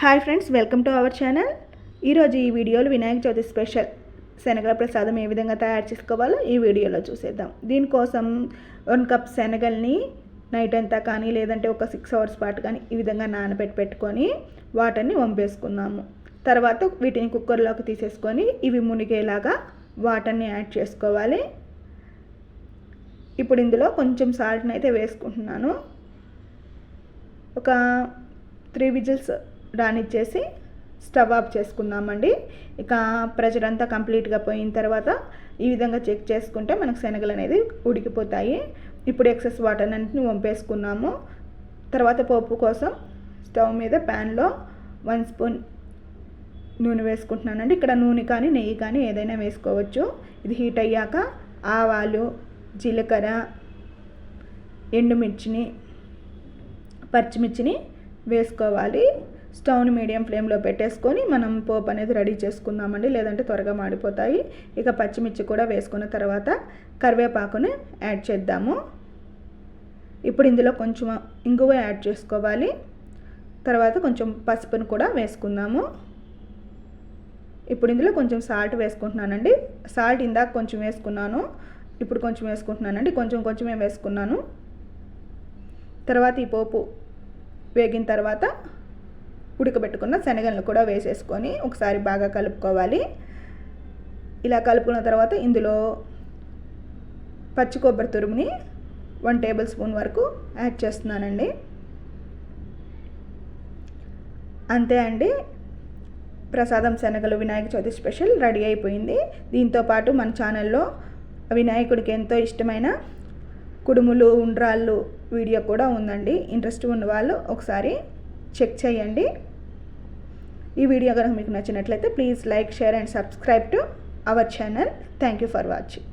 Hi friends welcome to our channel. ఈరోజు ఈ వీడియోలో వినాయక చవితి స్పెషల్ శనగల ప్రసాదం ఏ విధంగా తయారు చేసుకోవాలో ఈ వీడియోలో చూసేద్దాం. దీనికోసం వన్ కప్ శనగల్ని నైట్ అంతా కానీ లేదంటే ఒక సిక్స్ అవర్స్ పాటు కానీ ఈ విధంగా నానబెట్టి పెట్టుకొని వాటర్ని వంపేసుకుందాము. తర్వాత వీటిని కుక్కర్లోకి తీసేసుకొని ఇవి మునిగేలాగా వాటర్ని యాడ్ చేసుకోవాలి. ఇప్పుడు ఇందులో కొంచెం సాల్ట్ని అయితే వేసుకుంటున్నాను. ఒక త్రీ విజిల్స్ రానిచ్చేసి స్టవ్ ఆఫ్ చేసుకుందామండి. ఇక ప్రెషర్ అంతా కంప్లీట్గా పోయిన తర్వాత ఈ విధంగా చెక్ చేసుకుంటే మనకు శనగలు అనేది ఉడికిపోతాయి. ఇప్పుడు ఎక్సెస్ వాటర్ అన్నింటిని వంపేసుకున్నాము. తర్వాత పోపు కోసం స్టవ్ మీద ప్యాన్లో వన్ స్పూన్ నూనె వేసుకుంటున్నానండి. ఇక్కడ నూనె కానీ నెయ్యి కానీ ఏదైనా వేసుకోవచ్చు. ఇది హీట్ అయ్యాక ఆవాలు జీలకర్ర ఎండుమిర్చిని పచ్చిమిర్చిని వేసుకోవాలి. స్టవ్ని మీడియం ఫ్లేమ్లో పెట్టేసుకొని మనం పోపు అనేది రెడీ చేసుకుందామండి. లేదంటే త్వరగా మాడిపోతాయి. ఇక పచ్చిమిర్చి కూడా వేసుకున్న తర్వాత కరివేపాకుని యాడ్ చేద్దాము. ఇప్పుడు ఇందులో కొంచెం ఇంగువ యాడ్ చేసుకోవాలి. తర్వాత కొంచెం పసుపును కూడా వేసుకుందాము. ఇప్పుడు ఇందులో కొంచెం సాల్ట్ వేసుకుంటున్నానండి. సాల్ట్ ఇందాక కొంచెం వేసుకున్నాను. ఇప్పుడు కొంచెం వేసుకుంటున్నానండి. కొంచెం కొంచెమే వేసుకున్నాను. తర్వాత ఈ పోపు వేగిన తర్వాత ఉడకబెట్టుకున్న శనగలను కూడా వేసేసుకొని ఒకసారి బాగా కలుపుకోవాలి. ఇలా కలుపుకున్న తర్వాత ఇందులో పచ్చి కొబ్బరి తురుముని వన్ టేబుల్ స్పూన్ వరకు యాడ్ చేస్తున్నానండి. అంతే అండి. ప్రసాదం శనగలు వినాయక చవితి స్పెషల్ రెడీ అయిపోయింది. దీంతోపాటు మన ఛానల్లో వినాయకుడికి ఎంతో ఇష్టమైన కుడుములు ఉండ్రాళ్ళు వీడియో కూడా ఉందండి. ఇంట్రెస్ట్ ఉన్న వాళ్ళు ఒకసారి చెక్ చేయండి. ఈ వీడియో కనుక మీకు నచ్చినట్లయితే please like share and subscribe to our channel thank you for watching